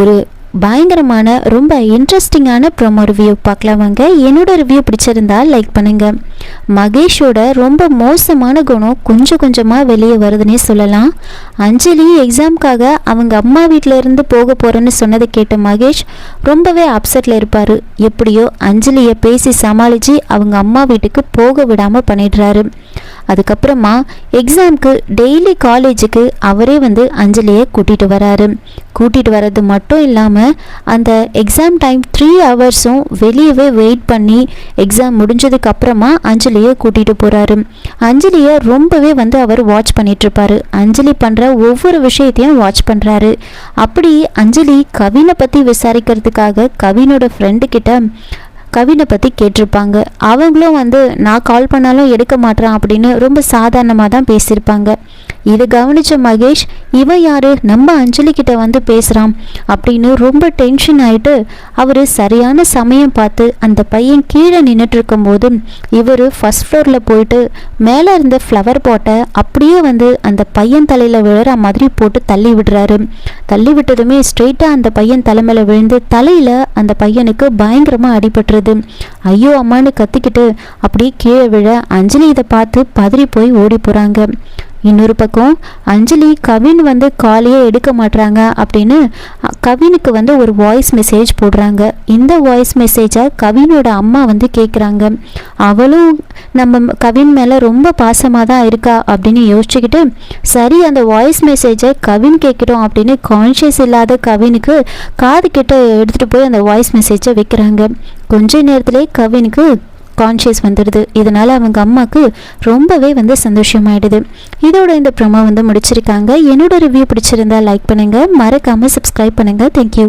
ஒரு பயங்கரமான ரொம்ப இன்ட்ரெஸ்டிங்கான ப்ரொமோ ரிவ்யூ பார்க்கலாம் வாங்க. என்னோட ரிவ்யூ பிடிச்சிருந்தா லைக் பண்ணுங்க. மகேஷோட ரொம்ப மோசமான குணம் கொஞ்சம் கொஞ்சமாக வெளியே வருதுன்னே சொல்லலாம். அஞ்சலி எக்ஸாம்க்காக அவங்க அம்மா வீட்டில் இருந்து போக போகிறேன்னு சொன்னதை கேட்ட மகேஷ் ரொம்பவே அப்செட்டில் இருப்பார். எப்படியோ அஞ்சலியை பேசி சமாளித்து அவங்க அம்மா வீட்டுக்கு போக விடாமல் பண்ணிடுறாரு. அதுக்கப்புறமா எக்ஸாம்க்கு டெய்லி காலேஜுக்கு அவரே வந்து அஞ்சலியை கூட்டிகிட்டு வராரு. கூட்டிகிட்டு வர்றது மட்டும் இல்லாமல் அந்த எக்ஸாம் டைம் த்ரீ ஹவர்ஸும் வெளியவே வெயிட் பண்ணி எக்ஸாம் முடிஞ்சதுக்கு அப்புறமா அஞ்சலியை கூட்டிகிட்டு போகிறாரு அஞ்சலியை ரொம்பவே வந்து அவர் வாட்ச் பண்ணிகிட்ருப்பாரு அஞ்சலி பண்ணுற ஒவ்வொரு விஷயத்தையும் வாட்ச் பண்ணுறாரு அப்படி அஞ்சலி கவினை பற்றி விசாரிக்கிறதுக்காக கவினோட ஃப்ரெண்டு கிட்ட கவினை பற்றி கேட்டிருப்பாங்க. அவங்களும் வந்து நான் கால் பண்ணாலும் எடுக்க மாட்டேறான் அப்படின்னு ரொம்ப சாதாரணமாக தான் பேசியிருப்பாங்க. இதை கவனித்த மகேஷ் இவன் யாரு? நம்ம அஞ்சலி கிட்ட வந்து பேசுகிறான் அப்படின்னு ரொம்ப டென்ஷன் ஆகிட்டு அவர் சரியான சமயம் பார்த்து அந்த பையன் கீழே நின்றுட்டு இருக்கும்போது இவர் ஃபஸ்ட் ஃப்ளோரில் போயிட்டு மேலே இருந்த ஃப்ளவர் பாட்டை அப்படியே வந்து அந்த பையன் தலையில் விழுற மாதிரி போட்டு தள்ளி விடுறாரு. தள்ளி விட்டதுமே ஸ்ட்ரெயிட்டாக அந்த பையன் தலைமையில் விழுந்து தலையில் அந்த பையனுக்கு பயங்கரமாக அடிபட்டுருது. ஐயோ அம்மான்னு கத்திக்கிட்டு அப்படியே கீழே விழ. அஞ்சலி இதை பார்த்து பதறி போய் ஓடி போகிறாங்க இன்னொரு பக்கம் அஞ்சலி கவின் வந்து காலையே எடுக்க மாட்றாங்க அப்படின்னு கவினுக்கு வந்து ஒரு வாய்ஸ் மெசேஜ் போடுறாங்க. இந்த வாய்ஸ் மெசேஜை கவினோட அம்மா வந்து கேட்குறாங்க அவளும் நம்ம கவின் மேலே ரொம்ப பாசமாக தான் இருக்கா அப்படின்னு யோசிச்சுக்கிட்டு சரி அந்த வாய்ஸ் மெசேஜை கவின் கேட்கட்டும் அப்படின்னு கான்ஷியஸ் இல்லாத கவினுக்கு காது கிட்ட எடுத்துகிட்டு போய் அந்த வாய்ஸ் மெசேஜை வைக்கிறாங்க. கொஞ்ச நேரத்திலே கவினுக்கு கான்ஷியஸ் வந்துடுது. இதனால் அவங்க அம்மாவுக்கு ரொம்பவே வந்து சந்தோஷமாயிடுது. இதோட இந்த ப்ரொமோ வந்து முடிச்சிருக்காங்க. என்னோட ரிவ்யூ பிடிச்சிருந்தா லைக் பண்ணுங்கள் மறக்காமல் சப்ஸ்கிரைப் பண்ணுங்கள் தேங்க்யூ